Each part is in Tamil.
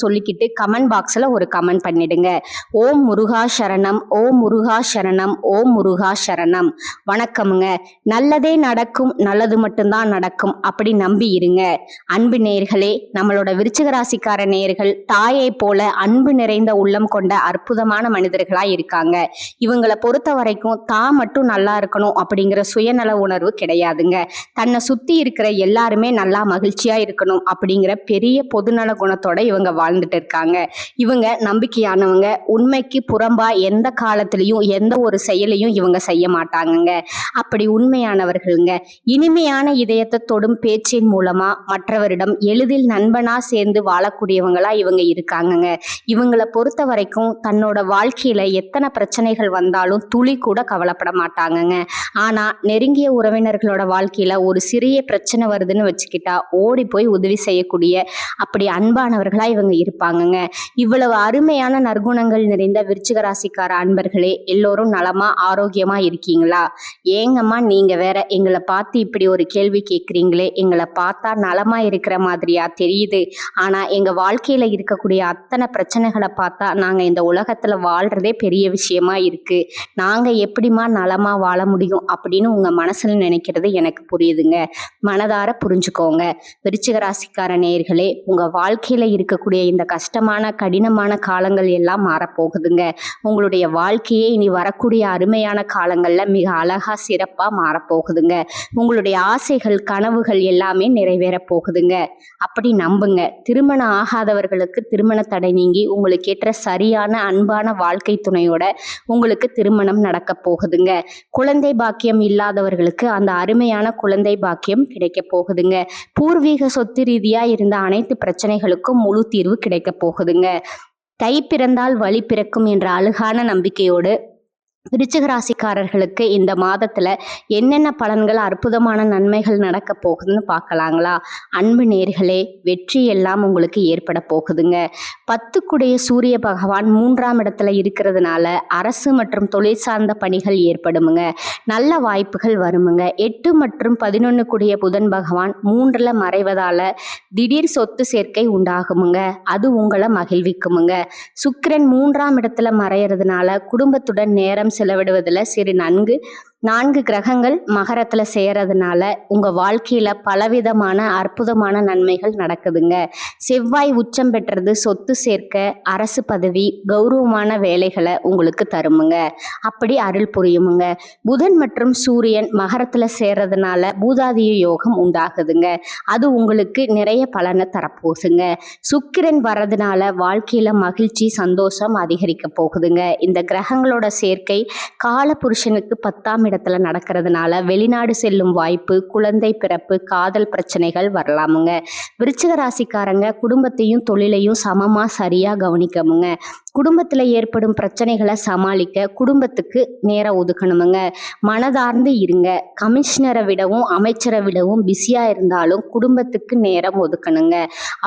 சொல்லிக்கிட்டு கமெண்ட் பாக்ஸ்ல ஒரு கமெண்ட் பண்ணிடுங்க. ஓம் முருகா சரணம் ஓம் முருகா சரணம் ஓம் முருகா சரணம். வணக்கமுங்க. நல்லதே நடக்கும் நல்லது மட்டும்தான் நடக்கும். அப்படி நம்பி இருங்க. அன்பு நேர்களே நம்மளோட விருச்சிகராசிக்கார நேர்கள் தாயை போல அன்பு நிறைந்த உள்ளம் கொண்ட அற்புதமான மனிதர்களா இருக்காங்க. இவங்களை பொறுத்த வரைக்கும் தான் மட்டும் நல்லா இருக்கணும் அப்படிங்கிற சுயநல உணர்வு கிடையாதுங்க. தன்னை சுத்தி இருக்கிற எல்லாருமே நல்லா மகிழ்ச்சியா இருக்கணும் அப்படிங்கிற பெரிய பொதுநல குணத்தோட இவங்க வாழ்ந்துட்டு இருக்காங்க இவங்க நம்பிக்கையானவங்க. உண்மைக்கு புறம்பா எந்த காலத்திலையும் எந்த ஒரு செயலையும் இவங்க செய்ய மாட்டாங்கங்க. அப்படி உண்மையானவர்களுங்க. இனிமையான இதயத்தை தொடும் பேச்சின் மூலமா மற்றவரிடம் எளிதில் நண்பனா சேர்ந்து வாழக்கூடியவங்களா இவங்க இருக்காங்கங்க. இவங்களை பொறுத்த வரைக்கும் தன்னோட வாழ்க்கையில எத்தனை பிரச்சனைகள் வந்தாலும் துளி கூட கவலைப்பட மாட்டாங்கங்க. ஆனா நெருங்கிய உறவினர்களோட வாழ்க்கையில ஒரு சிறிய பிரச்சனை வருதுன்னு வச்சுக்கிட்டா ஓடி போய் உதவி செய்யக்கூடிய அப்படி அன்பானவர்களா இவங்க இருப்பாங்கங்க. இவ்வளவு அருமையான நற்குணங்கள் நிறைந்த விருச்சிக ராசிக்கார அன்பர்களே எல்லோரும் நலமா ஆரோக்கியமா இருக்கீங்களா? ஏங்கம்மா நீங்க வேற எங்களை பார்த்து இப்படி ஒரு கேள்வி கேட்குறீங்களே. எங்களை பார்த்தா நலமா இருக்கிற மாதிரியா தெரியுது. ஆனா எங்க வாழ்க்கையில இருக்கக்கூடிய அத்தனை பிரச்சனைகளை பார்த்தா நாங்க இந்த உலகத்துல வாழ்றதே பெரிய விஷயமா இருக்கு. நாங்க எப்படிம்மா நலமா வாழ முடியும் அப்படின்னு உங்க மனசுல நினைக்கிறது எனக்கு புரியுதுங்க. மனதார புரிஞ்சுக்கோங்க. விருச்சிக ராசிக்கார நேயர்களே உங்க வாழ்க்கையில இருக்கக்கூடிய இந்த கஷ்டமான கடினமான காலங்கள் எல்லாம் மாறப்போகுதுங்க. உங்களுடைய வாழ்க்கையே இனி வரக்கூடிய அருமையான காலங்களில் மிக அழகா சிறப்பா மாறப்போகுதுங்க. உங்களுடைய ஆசைகள் கனவுகள் எல்லாமே நிறைவேற போகுதுங்க. அப்படி நம்புங்க. திருமணம் ஆகாதவர்களுக்கு திருமண தடை நீங்கி உங்களுக்கு ஏற்ற சரியான அன்பான வாழ்க்கை துணையோட உங்களுக்கு திருமணம் நடக்க போகுதுங்க. குழந்தை பாக்கியம் இல்லாதவர்களுக்கு அந்த அருமையான குழந்தை பாக்கியம் கிடைக்க போகுதுங்க. பூர்வீக சொத்து ரீதியா இருந்த அனைத்து பிரச்சனைகளுக்கும் முழு தீர்வு கிடைக்க போகுதுங்க. தை பிறந்தால் வழி பிறக்கும் என்ற அழுகான நம்பிக்கையோடு விருச்சிக ராசிக்காரர்களுக்கு இந்த மாதத்துல என்னென்ன பலன்கள் அற்புதமான நன்மைகள் நடக்க போகுதுன்னு பார்க்கலாங்களா? அன்பு நேர்களே வெற்றி எல்லாம் உங்களுக்கு ஏற்பட போகுதுங்க. பத்துக்குடைய சூரிய பகவான் மூன்றாம் இடத்துல இருக்கிறதுனால அரசு மற்றும் தொழில் சார்ந்த பணிகள் ஏற்படுமுங்க. நல்ல வாய்ப்புகள் வருமுங்க. எட்டு மற்றும் பதினொன்று கூடிய புதன் பகவான் மூன்றில் மறைவதால திடீர் சொத்து சேர்க்கை உண்டாகுமுங்க. அது உங்களை மகிழ்விக்குமுங்க. சுக்கிரன் மூன்றாம் இடத்துல மறையிறதுனால குடும்பத்துடன் நேரம் செலவிடுவதில் சிறு நன்கு நான்கு கிரகங்கள் மகரத்தில் சேரதுனால உங்கள் வாழ்க்கையில் பலவிதமான அற்புதமான நன்மைகள் நடக்குதுங்க. செவ்வாய் உச்சம் பெற்றது சொத்து சேர்க்க அரசு பதவி கௌரவமான வேலைகளை உங்களுக்கு தருமுங்க. அப்படி அருள் புரியுமுங்க. புதன் மற்றும் சூரியன் மகரத்தில் சேர்றதுனால பூதாதிய யோகம் உண்டாகுதுங்க. அது உங்களுக்கு நிறைய பலனை தரப்போகுதுங்க. சுக்கிரன் வர்றதுனால வாழ்க்கையில் மகிழ்ச்சி சந்தோஷம் அதிகரிக்க போகுதுங்க. இந்த கிரகங்களோட சேர்க்கை கால புருஷனுக்கு பத்தாம் இடத்துல நடக்கிறதுனால வெளிநாடு செல்லும் வாய்ப்பு குழந்தை பிறப்பு காதல் பிரச்சனைகள் வரலாமுங்க. விருச்சிக ராசிக்காரங்க குடும்பத்தையும் தொழிலையும் சமமாக சரியாக கவனிக்கமுங்க. குடும்பத்தில் ஏற்படும் பிரச்சனைகளை சமாளிக்க குடும்பத்துக்கு நேரம் ஒதுக்கணுமுங்க. மனதார்ந்து இருங்க. கமிஷனரை விடவும் அமைச்சரை விடவும் பிஸியாக இருந்தாலும் குடும்பத்துக்கு நேரம் ஒதுக்கணுங்க.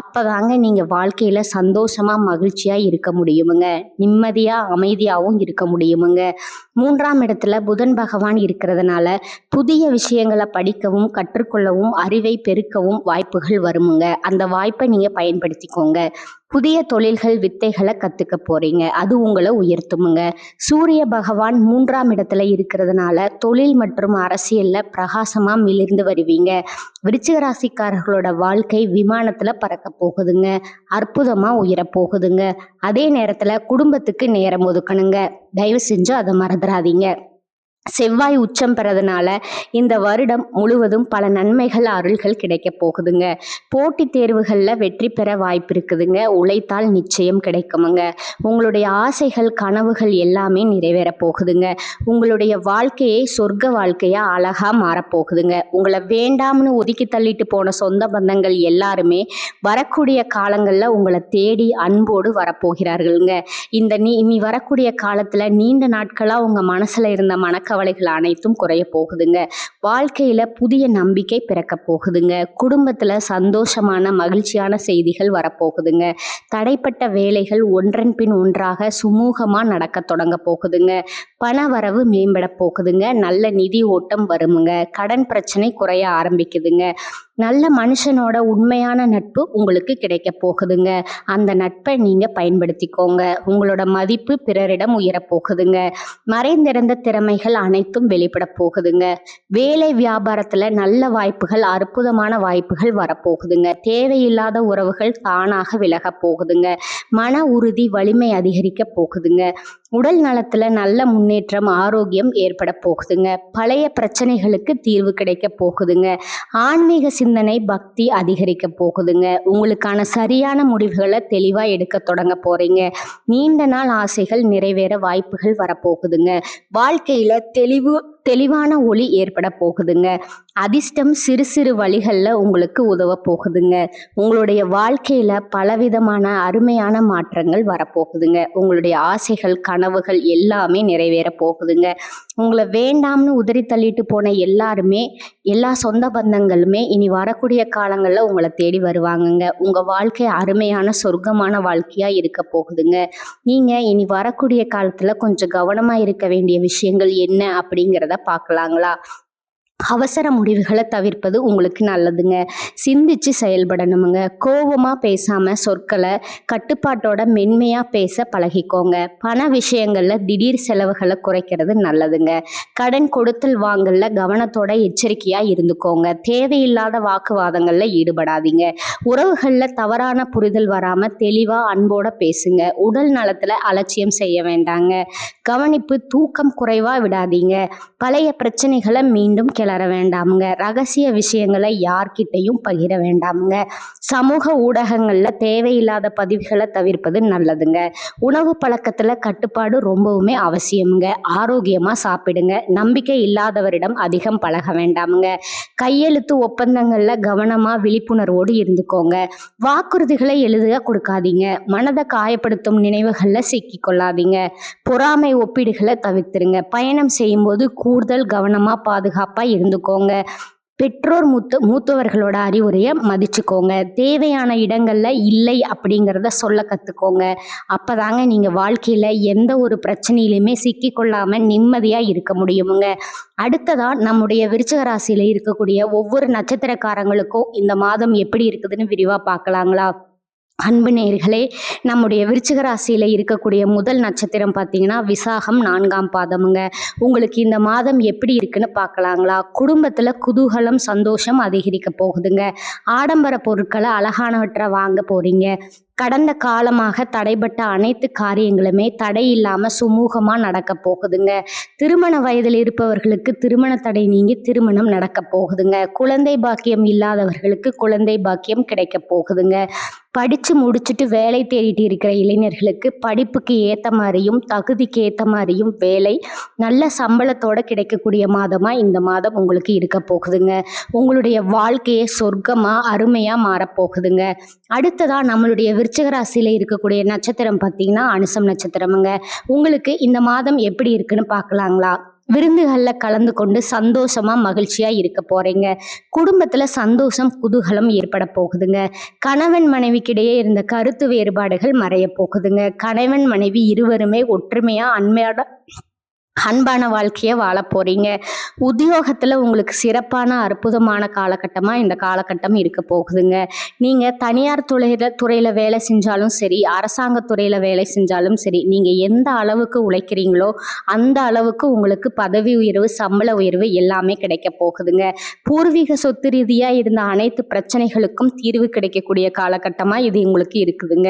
அப்போதாங்க நீங்கள் வாழ்க்கையில் சந்தோஷமாக மகிழ்ச்சியாக இருக்க முடியுமுங்க. நிம்மதியாக அமைதியாகவும் இருக்க முடியுமுங்க. மூன்றாம் இடத்துல புதன் பகவான் இருக்கிறதுனால புதிய விஷயங்களை படிக்கவும் கற்றுக்கொள்ளவும் அறிவை பெருக்கவும் வாய்ப்புகள் வருமுங்க. அந்த வாய்ப்பை நீங்கள் பயன்படுத்திக்கோங்க. புதிய தொழில்கள் வித்தைகளை கற்றுக்க போகிறீங்க அது உங்களை உயர்த்துமுங்க. சூரிய பகவான் மூன்றாம் இடத்துல இருக்கிறதுனால தொழில் மற்றும் அரசியலில் பிரகாசமாக மிளிர்ந்து வருவீங்க. விருச்சிக ராசிக்காரர்களோட வாழ்க்கை விமானத்தில் பறக்க போகுதுங்க. அற்புதமாக உயரப் போகுதுங்க. அதே நேரத்தில் குடும்பத்துக்கு நேரம் ஒதுக்கணுங்க. தயவு செஞ்சு அதை மறந்துடாதீங்க. செவ்வாய் உச்சம் பெறதுனால இந்த வருடம் முழுவதும் பல நன்மைகள் அருள்கள் கிடைக்க போகுதுங்க. போட்டித் தேர்வுகளில் வெற்றி பெற வாய்ப்பு இருக்குதுங்க. உழைத்தால் நிச்சயம் கிடைக்குமுங்க. உங்களுடைய ஆசைகள் கனவுகள் எல்லாமே நிறைவேற போகுதுங்க. உங்களுடைய வாழ்க்கையை சொர்க்க வாழ்க்கையாக அழகாக மாறப்போகுதுங்க உங்களை வேண்டாம்னு ஒதுக்கி தள்ளிட்டு போன சொந்த பந்தங்கள் எல்லாருமே வரக்கூடிய காலங்களில் உங்களை தேடி அன்போடு வரப்போகிறார்கள்ங்க. இந்த நீ இனி வரக்கூடிய காலத்தில் நீண்ட நாட்களாக உங்கள் மனசில் இருந்த கவலைகள் அனைத்தும் குறைய போகுதுங்க. வாழ்க்கையில் புதிய நம்பிக்கை பிறக்க போகுதுங்க. குடும்பத்தில் சந்தோஷமான மகிழ்ச்சியான செய்திகள் வரப்போகுதுங்க. தடைப்பட்ட வேலைகள் ஒன்றன் பின் ஒன்றாக சுமூகமாக நடக்க தொடங்க போகுதுங்க. பண வரவு மேம்பட போகுதுங்க. நல்ல நிதி ஓட்டம் வருமுங்க. கடன் பிரச்சனை குறைய ஆரம்பிக்குதுங்க. நல்ல மனுஷனோட உண்மையான நட்பு உங்களுக்கு கிடைக்க போகுதுங்க. அந்த நட்பை நீங்கள் பயன்படுத்திக்கோங்க. உங்களோட மதிப்பு பிறரிடம் உயரப் போகுதுங்க. மறைந்திருந்த திறமைகள் அனைத்தும் வெளிப்பட போகுதுங்க. வேலை வியாபாரத்தில் நல்ல வாய்ப்புகள் அற்புதமான வாய்ப்புகள் வரப்போகுதுங்க தேவையில்லாத உறவுகள் தானாக விலக போகுதுங்க. மன உறுதி வலிமை அதிகரிக்க போகுதுங்க. உடல் நலத்தில் நல்ல முன்னேற்றம் ஆரோக்கியம் ஏற்பட போகுதுங்க. பழைய பிரச்சனைகளுக்கு தீர்வு கிடைக்க போகுதுங்க. ஆன்மீக சிந்தனை பக்தி அதிகரிக்க போகுதுங்க. உங்களுக்கான சரியான முடிவுகளை தெளிவாக எடுக்க தொடங்க போறீங்க. நீண்ட நாள் ஆசைகள் நிறைவேற வாய்ப்புகள் வரப்போகுதுங்க வாழ்க்கையில் தெளிவு தெளிவான ஒளி ஏற்பட போகுதுங்க. அதிர்ஷ்டம் சிறு சிறு வழிகளில் உங்களுக்கு உதவ போகுதுங்க. உங்களுடைய வாழ்க்கையில் பலவிதமான அருமையான மாற்றங்கள் வரப்போகுதுங்க. உங்களுடைய ஆசைகள் கனவுகள் எல்லாமே நிறைவேற போகுதுங்க. உங்களை வேண்டாம்னு உதறி தள்ளிட்டு போன எல்லாருமே எல்லா சொந்த பந்தங்களுமே இனி வரக்கூடிய காலங்களில் உங்களை தேடி வருவாங்கங்க. உங்கள் வாழ்க்கை அருமையான சொர்க்கமான வாழ்க்கையாக இருக்க போகுதுங்க. நீங்கள் இனி வரக்கூடிய காலத்தில் கொஞ்சம் கவனமாக இருக்க வேண்டிய விஷயங்கள் என்ன அப்படிங்கிறத பார்க்கலாங்களா? அவசர முடிவுகளை தவிர்ப்பது உங்களுக்கு நல்லதுங்க. சிந்திச்சு செயல்படணுமுங்க. கோபமாக பேசாமல் சொற்களை கட்டுப்பாட்டோட மென்மையாக பேச பழகிக்கோங்க. பண விஷயங்களில் திடீர் செலவுகளை குறைக்கிறது நல்லதுங்க. கடன் கொடுத்தல் வாங்கல கவனத்தோட எச்சரிக்கையாக இருந்துக்கோங்க. தேவையில்லாத வாக்குவாதங்களில் ஈடுபடாதீங்க. உறவுகளில் தவறான புரிதல் வராமல் தெளிவாக அன்போட பேசுங்க. உடல் நலத்தில் அலட்சியம் செய்ய வேண்டாங்க. கவனிப்பு தூக்கம் குறைவாக விடாதீங்க. பழைய பிரச்சனைகளை மீண்டும் கிளற வேண்டாமுங்க. ரகசிய விஷயங்களை யார்கிட்டையும் பகிர வேண்டாமுங்க. சமூக ஊடகங்களில் தேவையில்லாத பதிவுகளை தவிர்ப்பது நல்லதுங்க. உணவு பழக்கத்தில் கட்டுப்பாடு ரொம்பவுமே அவசியமுங்க. ஆரோக்கியமாக சாப்பிடுங்க. நம்பிக்கை இல்லாதவரிடம் அதிகம் பழக வேண்டாமுங்க. கையெழுத்து ஒப்பந்தங்களில் கவனமாக விழிப்புணர்வோடு இருந்துக்கோங்க. வாக்குறுதிகளை எழுதுக கொடுக்காதீங்க. மனதை காயப்படுத்தும் நினைவுகளில் சிக்கி கொள்ளாதீங்க பொறாமை ஒப்பீடுகளை தவிர்த்துருங்க. பயணம் செய்யும்போது கூடுதல் கவனமாக பாதுகாப்பாக இருந்துக்கோங்க. பெற்றோர் மூத்த மூத்தவர்களோட அறிவுரையை மதிச்சுக்கோங்க. தேவையான இடங்களில் இல்லை அப்படிங்கிறத சொல்ல கற்றுக்கோங்க அப்போ தாங்க நீங்கள் வாழ்க்கையில் எந்த ஒரு பிரச்சனையிலுமே சிக்கிக்கொள்ளாமல் நிம்மதியாக இருக்க முடியுமுங்க. அடுத்ததாக நம்முடைய விருச்சக ராசியில் இருக்கக்கூடிய ஒவ்வொரு நட்சத்திரக்காரங்களுக்கும் இந்த மாதம் எப்படி இருக்குதுன்னு விரிவாக பார்க்கலாங்களா? அன்பு நேர்களே நம்முடைய விருச்சிக ராசியில் இருக்கக்கூடிய முதல் நட்சத்திரம் பார்த்தீங்கன்னா விசாகம் நான்காம் பாதமுங்க. உங்களுக்கு இந்த மாதம் எப்படி இருக்குன்னு பார்க்கலாங்களா? குடும்பத்தில் குதூகலம் சந்தோஷம் அதிகரிக்க போகுதுங்க. ஆடம்பர பொருட்களை அழகானவற்றை வாங்க போகிறீங்க கடந்த காலமாக தடைப்பட்ட அனைத்து காரியங்களுமே தடை இல்லாமல் சுமூகமாக நடக்க போகுதுங்க. திருமண வயதில் இருப்பவர்களுக்கு திருமண தடை நீங்கி திருமணம் நடக்க போகுதுங்க. குழந்தை பாக்கியம் இல்லாதவர்களுக்கு குழந்தை பாக்கியம் கிடைக்க போகுதுங்க. படித்து முடிச்சுட்டு வேலை தேடிட்டு இருக்கிற இளைஞர்களுக்கு படிப்புக்கு ஏற்ற மாதிரியும் தகுதிக்கு ஏற்ற மாதிரியும் வேலை நல்ல சம்பளத்தோட கிடைக்கக்கூடிய மாதமாக இந்த மாதம் உங்களுக்கு இருக்க போகுதுங்க. உங்களுடைய வாழ்க்கையை சொர்க்கமாக அருமையாக மாறப்போகுதுங்க அடுத்ததாக நம்மளுடைய விருச்சிக ராசியில் இருக்கக்கூடிய நட்சத்திரம் பார்த்தீங்கன்னா அனுசம் நட்சத்திரமுங்க. உங்களுக்கு இந்த மாதம் எப்படி இருக்குன்னு பார்க்கலாங்களா? விருந்துகளில் கலந்து கொண்டு சந்தோஷமாக மகிழ்ச்சியாக இருக்க போகிறீங்க குடும்பத்தில் சந்தோஷம் குதூகலம் ஏற்பட போகுதுங்க. கணவன் மனைவிக்கிடையே இருந்த கருத்து வேறுபாடுகள் மறைய போகுதுங்க. கணவன் மனைவி இருவருமே ஒற்றுமையாக அண்மையோட அன்பான வாழ்க்கையை வாழ போகிறீங்க உத்தியோகத்தில் உங்களுக்கு சிறப்பான அற்புதமான காலகட்டமாக இந்த காலகட்டம் இருக்க போகுதுங்க. நீங்கள் தனியார் துறையில் துறையில் வேலை செஞ்சாலும் சரி அரசாங்க துறையில் வேலை செஞ்சாலும் சரி நீங்கள் எந்த அளவுக்கு உழைக்கிறீங்களோ அந்த அளவுக்கு உங்களுக்கு பதவி உயர்வு சம்பள உயர்வு எல்லாமே கிடைக்க போகுதுங்க. பூர்வீக சொத்து ரீதியாக இருந்த அனைத்து பிரச்சனைகளுக்கும் தீர்வு கிடைக்கக்கூடிய காலகட்டமாக இது உங்களுக்கு இருக்குதுங்க.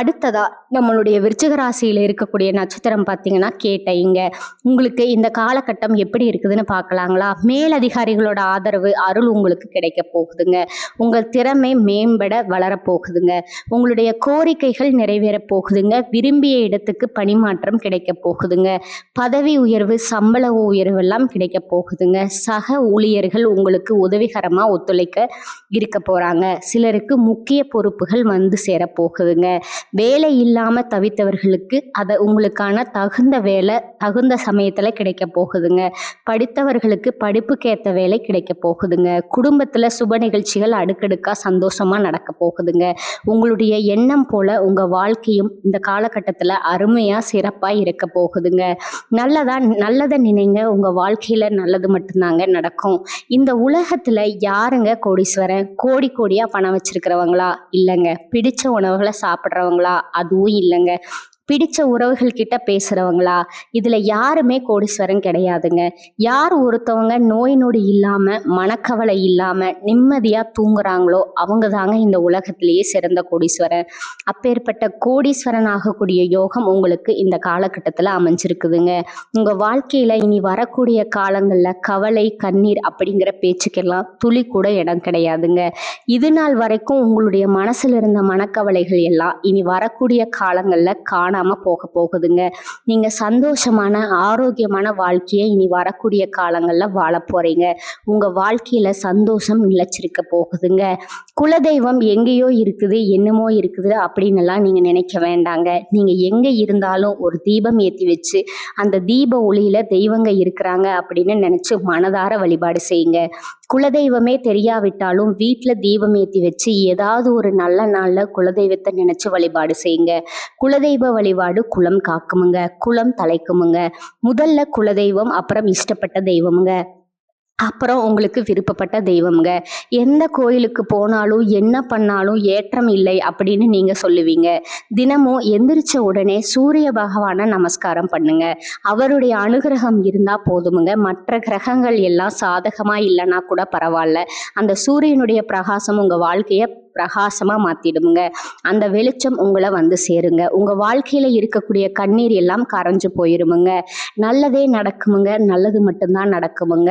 அடுத்ததா நம்மளுடைய விருச்சிக ராசியில் இருக்கக்கூடிய நட்சத்திரம் பார்த்தீங்கன்னா கேட்டைங்க உங்களுக்கு இந்த காலகட்டம் எப்படி இருக்குதுன்னு பார்க்கலாங்களா? மேலதிகாரிகளோட ஆதரவு அருள் உங்களுக்கு கிடைக்க போகுதுங்க. உங்கள் திறமை மேம்பட வளரப்போகுதுங்க உங்களுடைய கோரிக்கைகள் நிறைவேற போகுதுங்க. விரும்பிய இடத்துக்கு பணிமாற்றம் கிடைக்க போகுதுங்க. பதவி உயர்வு சம்பள உயர்வு எல்லாம் கிடைக்க போகுதுங்க. சக ஊழியர்கள் உங்களுக்கு உதவிகரமாக ஒத்துழைக்க இருக்க போகிறாங்க சிலருக்கு முக்கிய பொறுப்புகள் வந்து சேரப்போகுதுங்க வேலை இல்லாமல் தவித்தவர்களுக்கு அதை உங்களுக்கான தகுந்த வேலை தகுந்த சமயத்தில் கிடைக்க போகுதுங்க. படித்தவர்களுக்கு படிப்புக்கேற்ற வேலை கிடைக்க போகுதுங்க. குடும்பத்தில் சுப நிகழ்ச்சிகள் அடுக்கடுக்காக சந்தோஷமாக நடக்க போகுதுங்க. உங்களுடைய எண்ணம் போல் உங்கள் வாழ்க்கையும் இந்த காலகட்டத்தில் அருமையாக சிறப்பாக இருக்க போகுதுங்க. நல்லதா நல்லதை நினைங்க. உங்கள் வாழ்க்கையில் நல்லது மட்டும்தாங்க நடக்கும். இந்த உலகத்தில் யாருங்க கோடீஸ்வரன்? கோடி கோடியாக பணம் வச்சிருக்கிறவங்களா இல்லைங்க. பிடிச்ச உணவுகளை சாப்பிட்றவங்களா? அதுவும் இல்லைங்க. பிடிச்ச உறவுகள் கிட்ட பேசுகிறவங்களா இதில் யாருமே கோடீஸ்வரன் கிடையாதுங்க. யார் ஒருத்தவங்க நோய் நொடி இல்லாமல் மனக்கவலை இல்லாமல் நிம்மதியாக தூங்குறாங்களோ அவங்க தாங்க இந்த உலகத்திலேயே சிறந்த கோடீஸ்வரன். அப்பேற்பட்ட கோடீஸ்வரன் ஆகக்கூடிய யோகம் உங்களுக்கு இந்த காலகட்டத்தில் அமைஞ்சிருக்குதுங்க. உங்கள் வாழ்க்கையில் இனி வரக்கூடிய காலங்களில் கவலை கண்ணீர் அப்படிங்கிற பேச்சுக்கெல்லாம் துளி கூட இடம் கிடையாதுங்க. இது நாள் வரைக்கும் உங்களுடைய மனசில் இருந்த மனக்கவலைகள் எல்லாம் இனி வரக்கூடிய காலங்களில் காணாம போக போகுதுங்க. நீங்கள் சந்தோஷமான ஆரோக்கியமான வாழ்க்கையை இனி வரக்கூடிய காலங்களில் வாழ போறீங்க. உங்கள் வாழ்க்கையில் சந்தோஷம் நிலச்சிருக்க போகுதுங்க. குலதெய்வம் எங்கேயோ இருக்குது என்னமோ இருக்குது அப்படின்னுலாம் நீங்க நினைக்க வேண்டாங்க. நீங்க எங்கே இருந்தாலும் ஒரு தீபம் ஏற்றி வச்சு அந்த தீப ஒளியில் தெய்வங்க இருக்கிறாங்க அப்படின்னு நினைச்சு மனதார வழிபாடு செய்யுங்க. குலதெய்வமே தெரியாவிட்டாலும் வீட்டில் தீபம் ஏற்றி வச்சு ஏதாவது ஒரு நல்ல நாளில் குலதெய்வத்தை நினச்சி வழிபாடு செய்யுங்க. குலதெய்வ வழிபாடு குலம் காக்குமுங்க. குலம் தலைக்குமுங்க. முதல்ல குலதெய்வம் அப்புறம் இஷ்டப்பட்ட தெய்வமுங்க. அப்புறம் உங்களுக்கு விருப்பப்பட்ட தெய்வம்ங்க. எந்த கோயிலுக்கு போனாலும் என்ன பண்ணாலும் ஏற்றம் இல்லை அப்படின்னு நீங்கள் சொல்லுவீங்க. தினமும் எந்திரிச்ச உடனே சூரிய பகவானை நமஸ்காரம் பண்ணுங்க. அவருடைய அனுகிரகம் இருந்தால் போதுமுங்க. மற்ற கிரகங்கள் எல்லாம் சாதகமாக இல்லைன்னா கூட பரவாயில்ல. அந்த சூரியனுடைய பிரகாசம் உங்கள் வாழ்க்கையை பிரகாசமாக மாற்றிடுமுங்க அந்த வெளிச்சம் உங்களை வந்து சேருங்க. உங்கள் வாழ்க்கையில் இருக்கக்கூடிய கண்ணீர் எல்லாம் கரைஞ்சு போயிருமுங்க. நல்லதே நடக்குமுங்க. நல்லது மட்டும்தான் நடக்குமுங்க.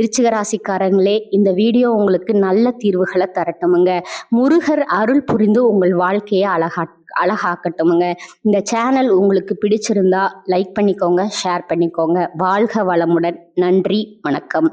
விருச்சிக ராசிக்காரங்களே இந்த வீடியோ உங்களுக்கு நல்ல தீர்வுகளை தரட்டுமுங்க. முருகர் அருள் புரிந்து உங்கள் வாழ்க்கையை அழகா அழகாக்கட்டுமுங்க. இந்த சேனல் உங்களுக்கு பிடிச்சிருந்தா லைக் பண்ணிக்கோங்க ஷேர் பண்ணிக்கோங்க. வாழ்க வளமுடன். நன்றி வணக்கம்.